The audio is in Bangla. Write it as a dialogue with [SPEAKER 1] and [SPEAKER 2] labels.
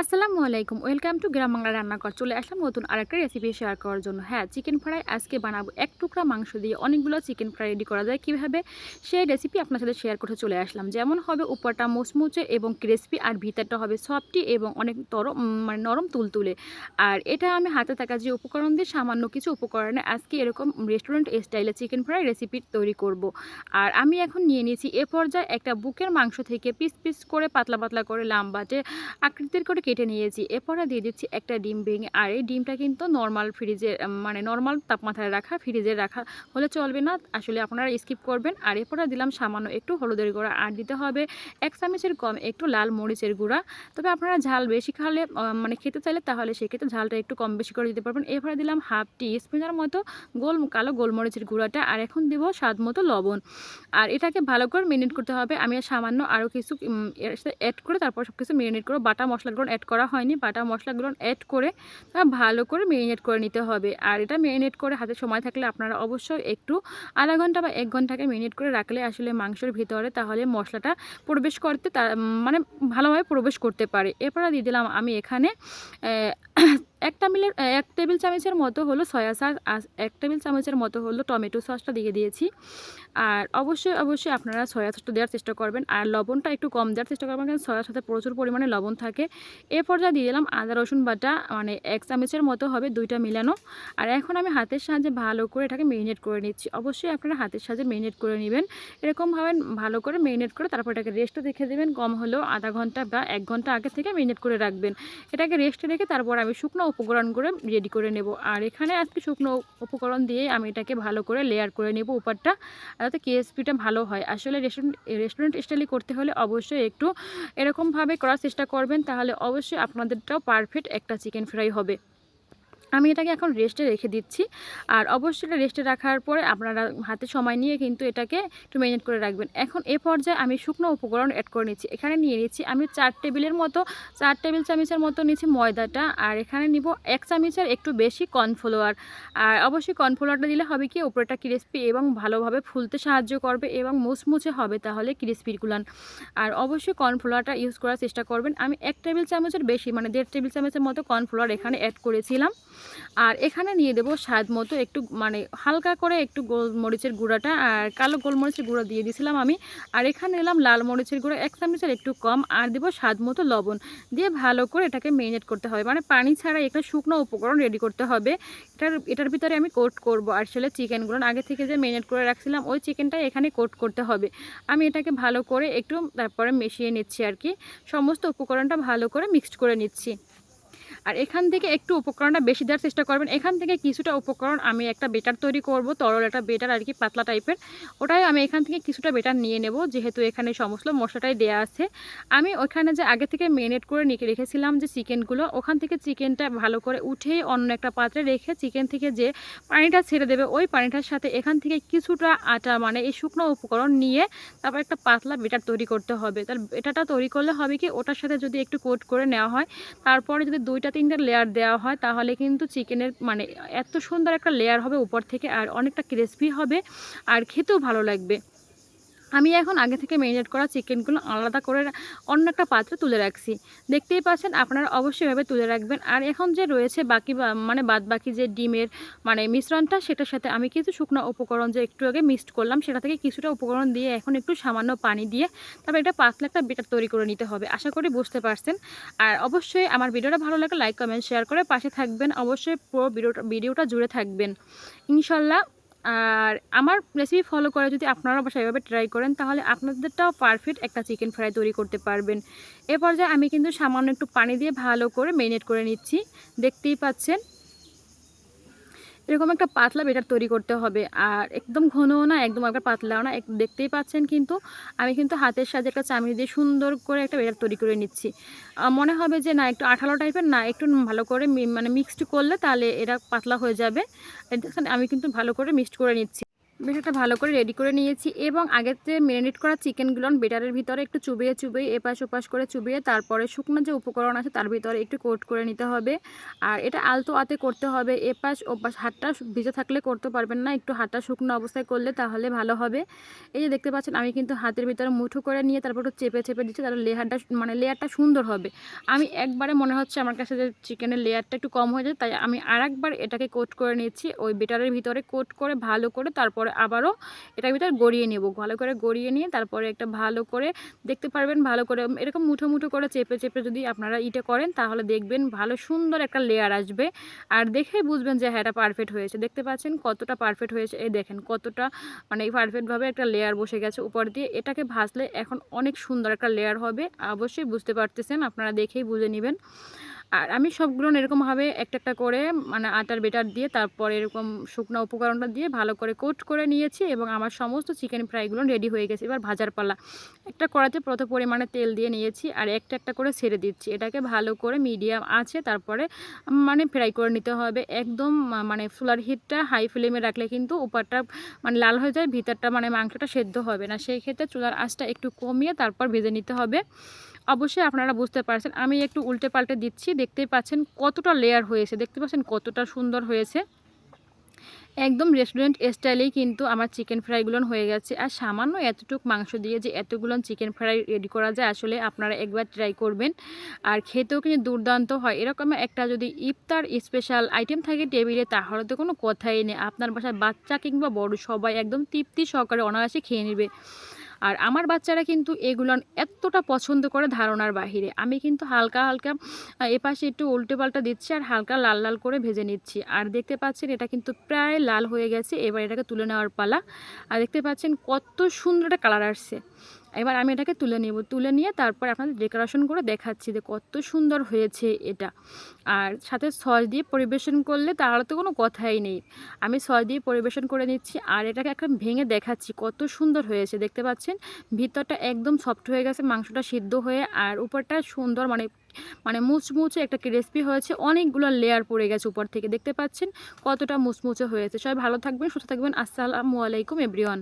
[SPEAKER 1] আসসালামু আলাইকুম, ওয়েলকাম টু গ্রাম বাংলা রান্নাঘর। চলে আসলাম নতুন আরেকটা রেসিপি শেয়ার করার জন্য। হ্যাঁ চিকেন ফ্রাই আজকে বানাবো এক টুকরা মাংস দিয়ে। অনেকগুলো চিকেন ফ্রাই রেডি করা যায় কীভাবে? সেই রেসিপি আপনার সাথে শেয়ার করতে চলে আসলাম। যেমন হবে উপরটা মুচমুচে এবং ক্রিসপি আর ভিতরটা হবে সফটি এবং অনেক তরম মানে নরম তুলতুলে। আর এটা আমি হাতে থাকা যে উপকরণ দিয়ে সামান্য কিছু উপকরণে আজকে এরকম রেস্টুরেন্ট স্টাইলে চিকেন ফ্রাই রেসিপি তৈরি করব। আর আমি এখন নিয়ে নিয়েছি এ পর্যায়ে একটা বুকের মাংস থেকে পিস পিস করে পাতলা পাতলা করে লাম্বাটে আকৃতির করে কেটে নিয়েছি। এরপরে দিয়ে দিচ্ছি একটা ডিম ভেঙে। আর এই ডিমটা কিন্তু নর্মাল ফ্রিজে মানে নর্মাল তাপমাত্রায় রাখা ফ্রিজে রাখা হলে চলবে না। আসলে আপনারা স্কিপ করবেন। আর এরপরে দিলাম সামান্য একটু হলুদের গুঁড়া। আর দিতে হবে এক চামচের কম একটু লাল মরিচের গুঁড়া। তবে আপনারা ঝাল বেশি খালে মানে খেতে চাইলে তাহলে সেক্ষেত্রে ঝালটা একটু কম বেশি করে দিতে পারবেন। এরপরে দিলাম হাফ টি স্পুনের মতো গোল, কালো গোলমরিচের গুঁড়াটা। আর এখন দিব স্বাদ মতো লবণ। আর এটাকে ভালো করে মেরিনেট করতে হবে। আমি সামান্য আরও কিছু অ্যাড করে তারপর সব কিছু মেরিনেট করে বাটা মশলাগুলো অ্যাড করা হয়নি। বাটা মশলাগুলো অ্যাড করে ভালো করে মেরিনেট করে নিতে হবে। আর এটা মেরিনেট করে হাতে সময় থাকলে আপনারা অবশ্যই একটু আধা ঘণ্টা বা এক ঘন্টাকে মেরিনেট করে রাখলে আসলে মাংসের ভিতরে তাহলে মশলাটা প্রবেশ করতে মানে ভালোভাবে প্রবেশ করতে পারে। এরপরে দিয়ে দিলাম আমি এখানে একটা মিলের এক টেবিল চামচের মতো হলো সয়া সস এক টেবিল চামচের মতো হলো টমেটো সসটা দিয়ে দিয়েছি। আর অবশ্যই অবশ্যই আপনারা সয়া সসটা দেওয়ার চেষ্টা করবেন। আর লবণটা একটু কম দেওয়ার চেষ্টা করবেন, কারণ সয়ার সাথে প্রচুর পরিমাণে লবণ থাকে। এ পর্যায়ে দিয়ে দিলাম আদা, রসুন বাটা মানে এক চামচের মতো হবে দুইটা মিলানো। আর এখন আমি হাতের সাহায্যে ভালো করে এটাকে মেরিনেট করে নিচ্ছি। অবশ্যই আপনারা হাতের সাহায্যে মেরিনেট করে নেবেন। এরকমভাবে ভালো করে মেরিনেট করে তারপর এটাকে রেস্টে রেখে দেবেন। কম হলেও আধা ঘণ্টা বা এক ঘণ্টা আগে থেকে মেরিনেট করে রাখবেন। এটাকে রেস্টে রেখে তারপর আমি শুকনো উপকরণ করে রেডি করে নেব। আর এখানে আজকে শুকনো উপকরণ দিয়ে আমি এটাকে ভালো করে লেয়ার করে নেব উপরটা। যাতে কেএসপিটা ভালো হয়। আসলে রেস্টুরেন্ট স্টাইলে করতে হলে অবশ্যই একটু এরকমভাবে করার চেষ্টা করবেন, তাহলে অবশ্যই আপনাদেরটাও পারফেক্ট একটা চিকেন ফ্রাই হবে। আমি এটাকে এখন রেস্টে রেখে দিচ্ছি। আর অবশ্যই এটা রেস্টে রাখার পরে আপনারা হাতে সময় নিয়ে কিন্তু এটাকে একটু মেরিনেট করে রাখবেন। এখন এ পর্যায়ে আমি শুকনো উপকরণ অ্যাড করে নিচ্ছি। এখানে নিয়ে নিচ্ছি আমি চার টেবিলের মতো, চার টেবিল চামচের মতো নিচ্ছি ময়দাটা। আর এখানে নিব এক চামচের একটু বেশি কর্নফ্লাওয়ার আর অবশ্যই কর্নফ্লাওয়ারটা দিলে হবে কি উপরেটা ক্রিস্পি এবং ভালোভাবে ফুলতে সাহায্য করবে এবং মুচমুচে হবে তাহলে ক্রিস্পিগুলান আর অবশ্যই কর্নফ্লাওয়ারটা ইউজ করার চেষ্টা করবেন। আমি এক টেবিল চামচের বেশি মানে দেড় টেবিল চামচের মতো কর্নফ্লাওয়ার এখানে অ্যাড করেছিলাম। আর এখানে নিয়ে দেবো স্বাদ মতো একটু মানে হালকা করে একটু গোলমরিচের গুঁড়াটা আর কালো গোলমরিচের গুঁড়া দিয়ে দিয়েছিলাম আমি। আর এখানে নিলাম লাল মরিচের গুঁড়া, এক চামচের একটু কম, আর দেবো স্বাদ মতো লবণ। দিয়ে ভালো করে এটাকে মেরিনেট করতে হবে মানে পানি ছাড়া একটা শুকনো উপকরণ রেডি করতে হবে। এটার এটার ভিতরে আমি কোট করব আসলে চিকেনগুলো আগে থেকে যে মেরিনেট করে রাখছিলাম, ওই চিকেনটা এখানে কোট করতে হবে। আমি এটাকে ভালো করে একটু তারপরে মিশিয়ে নিচ্ছি আর কি। সমস্ত উপকরণটা ভালো করে মিক্সড করে নিচ্ছি। আর এখান থেকে একটু উপকরণটা বেশি দেওয়ার চেষ্টা করবেন। এখান থেকে কিছুটা উপকরণ আমি একটা বেটার তৈরি করব, তরল একটা বেটার আর কি পাতলা টাইপের। ওটাই আমি এখান থেকে কিছুটা বেটার নিয়ে নেব, যেহেতু এখানে সমস্ত মশলাটাই দেওয়া আছে। আমি ওখানে যে আগে থেকে মেরিনেট করে নিয়ে রেখেছিলাম যে চিকেনগুলো, ওখান থেকে চিকেনটা ভালো করে উঠে অন্য একটা পাত্রে রেখে চিকেন থেকে যে পানিটা ছেড়ে দেবে, ওই পানিটার সাথে এখান থেকে কিছুটা আটা মানে এই শুকনো উপকরণ নিয়ে তারপর একটা পাতলা বেটার তৈরি করতে হবে। তার এটাটা তৈরি করলে হবে কি, ওটার সাথে যদি একটু কোট করে নেওয়া হয়, তারপরে যদি দুইটা, তিনটা লেয়ার দেওয়া হয়, তাহলে কিন্তু চিকেনের মানে এত সুন্দর একটা লেয়ার হবে উপর থেকে, আর অনেকটা ক্রিসপি হবে, আর খেতেও ভালো লাগবে। আমি এখন আগে থেকে মেরিনেট করা চিকেনগুলো আলাদা করে অন্য একটা পাত্রে তুলে রাখছি। দেখতেই পাচ্ছেন, আপনারা অবশ্যই এভাবে তুলে রাখবেন। আর এখন যে রয়েছে বাকি মানে বাদ বাকি যে ডিমের মানে মিশ্রণটা, সেটার সাথে আমি কিছু শুকনো উপকরণ যে একটু আগে মিক্সড করলাম, সেটা থেকে কিছুটা উপকরণ দিয়ে এখন একটু সামান্য পানি দিয়ে তারপর এটা পাতলা একটা বেটার তৈরি করে নিতে হবে। আশা করি বুঝতে পারছেন। আর অবশ্যই আমার ভিডিওটা ভালো লাগে লাইক কমেন্ট শেয়ার করে পাশে থাকবেন। অবশ্যই পুরো ভিডিওটা জুড়ে থাকবেন। ইনশাল্লাহ আর আমার রেসিপি ফলো করে যদি আপনারা অবশ্যই এভাবে ট্রাই করেন, তাহলে আপনাদেরটাও পারফেক্ট একটা চিকেন ফ্রাই তৈরি করতে পারবেন। এ পর্যায়ে আমি কিন্তু সামান্য একটু পানি দিয়ে ভালো করে মেরিনেট করে নিচ্ছি। দেখতেই পাচ্ছেন এরকম একটা পাতলা বেটার তৈরি করতে হবে। আর একদম ঘনও না, একদম একটা পাতলাও না। দেখতেই পাচ্ছেন কিন্তু আমি কিন্তু হাতের সাজে একটা চামড়ি দিয়ে সুন্দর করে একটা বেটার তৈরি করে নিচ্ছি। মনে হবে যে না, একটু আঠালো টাইপের না, একটু ভালো করে মানে মিক্সড করলে তাহলে এটা পাতলা হয়ে যাবে। আমি কিন্তু ভালো করে মিক্সড করে নিচ্ছি। বেটারটা ভালো করে রেডি করে নিয়েছি এবং আগের যে ম্যারিনেট করা চিকেনগুলো বেটারের ভিতরে একটু চুবিয়ে চুবিয়ে, এপাশ ওপাশ করে চুবিয়ে, তারপরে শুকনো যে উপকরণ আছে তার ভিতরে একটু কোট করে নিতে হবে। আর এটা আলতো আতে করতে হবে, এপাশ ওপাশ হাতটা ভিজে থাকলে করতে পারবেন না, একটু হাতটা শুকনো অবস্থায় করলে তাহলে ভালো হবে। এই যে দেখতে পাচ্ছেন, আমি কিন্তু হাতের ভিতরে মুঠো করে নিয়ে তারপর একটু চেপে চেপে দিচ্ছি, তাহলে লেয়ারটা মানে লেয়ারটা সুন্দর হবে। আমি একবারে মনে হচ্ছে আমার কাছে যে চিকেনের লেয়ারটা একটু কম হয়ে যায়, তাই আমি আর একবার এটাকে কোট করে নিচ্ছি, ওই বেটারের ভিতরে কোট করে ভালো করে তারপরে আবারও এটার ভিতরে গড়িয়ে নেব। ভালো করে গড়িয়ে নিয়ে তারপরে একটা ভালো করে দেখতে পারবেন, ভালো করে এরকম মুঠো মুঠো করে চেপে চেপে যদি আপনারা ইটে করেন তাহলে দেখবেন ভালো সুন্দর একটা লেয়ার আসবে। আর দেখেই বুঝবেন যে হ্যাঁ এটা পারফেক্ট হয়েছে। দেখতে পাচ্ছেন কতটা পারফেক্ট হয়েছে। এই দেখেন কতটা মানে পারফেক্টভাবে একটা লেয়ার বসে গেছে উপর দিয়ে। এটাকে ভাজলে এখন অনেক সুন্দর একটা লেয়ার হবে। অবশ্যই বুঝতে পারতেছেন, আপনারা দেখেই বুঝে নেবেন। আর আমি সবগুলো এরকমভাবে একটা একটা করে মানে আটার বেটার দিয়ে, তারপর এরকম শুকনো উপকরণটা দিয়ে ভালো করে কোট করে নিয়েছি এবং আমার সমস্ত চিকেন ফ্রাইগুলো রেডি হয়ে গেছে। এবার ভাজার পালা। একটা কড়াতে প্রত পরিমাণে তেল দিয়ে নিয়েছি আর একটা একটা করে ছেড়ে দিচ্ছি। এটাকে ভালো করে মিডিয়াম আছে, তারপরে মানে ফ্রাই করে নিতে হবে। একদম মানে ফুলার হিটটা হাই ফ্লেমে রাখলে কিন্তু উপরটা মানে লাল হয়ে যায়, ভিতরটা মানে মাংসটা সেদ্ধ হবে না। সেই ক্ষেত্রে চুলার আঁচটা একটু কমিয়ে তারপর ভেজে নিতে হবে। অবশ্যই আপনারা বুঝতে পারছেন। আমি একটু উল্টে পাল্টে দিচ্ছি। দেখতেই পাচ্ছেন কতটা লেয়ার হয়েছে। দেখতে পাচ্ছেন কতটা সুন্দর হয়েছে। একদম রেস্টুরেন্ট স্টাইলেই কিন্তু আমার চিকেন ফ্রাইগুলো হয়ে গেছে। আর সামান্য এতটুক মাংস দিয়ে যে এতগুলো চিকেন ফ্রাই রেডি করা যায়, আসলে আপনারা একবার ট্রাই করবেন। আর খেতেও কিন্তু দুর্দান্ত হয়। এরকম একটা যদি ইফতার স্পেশাল আইটেম থাকে টেবিলে তাহলে তো কোনো কথাই নেই। আপনার বাসায় বাচ্চা কিংবা বড় সবাই একদম তৃপ্তি সহকারে অনায়াসে খেয়ে নেবে। আর আমার বাচ্চারা কিন্তু এগুলো এতটা পছন্দ করে ধারণার বাহিরে। আমি কিন্তু হালকা হালকা এপাশে একটু উল্টে পাল্টা দিচ্ছি আর হালকা লাল লাল করে ভেজে নিচ্ছি। আর দেখতে পাচ্ছেন এটা কিন্তু প্রায় লাল হয়ে গেছে, এবার এটাকে তুলে নেওয়ার পালা। আর দেখতে পাচ্ছেন কত সুন্দর একটা কালার আসছে। এবার আমি এটাকে তুলে নেব। তুলে নিয়ে তারপর আপনাদের ডেকোরেশন করে দেখাচ্ছি যে কত সুন্দর হয়েছে এটা। আর সাথে সস দিয়ে পরিবেশন করলে তাহলে তো কোনো কথাই নেই। আমি সস দিয়ে পরিবেশন করে নিচ্ছি আর এটাকে এখন ভেঙে দেখাচ্ছি কত সুন্দর হয়েছে। দেখতে পাচ্ছেন? ভিতরটা একদম সফট হয়ে গেছে, মাংসটা সিদ্ধ হয়ে আর উপরটা সুন্দর মানে মানে মুচমুচে একটা ক্রিসপি হয়েছে। অনেকগুলো লেয়ার পড়ে গেছে উপর থেকে। দেখতে পাচ্ছেন? কতটা মুচমুচে হয়েছে। সবাই ভালো থাকবেন, সুস্থ থাকবেন। আসসালামু আলাইকুম এভরিওয়ান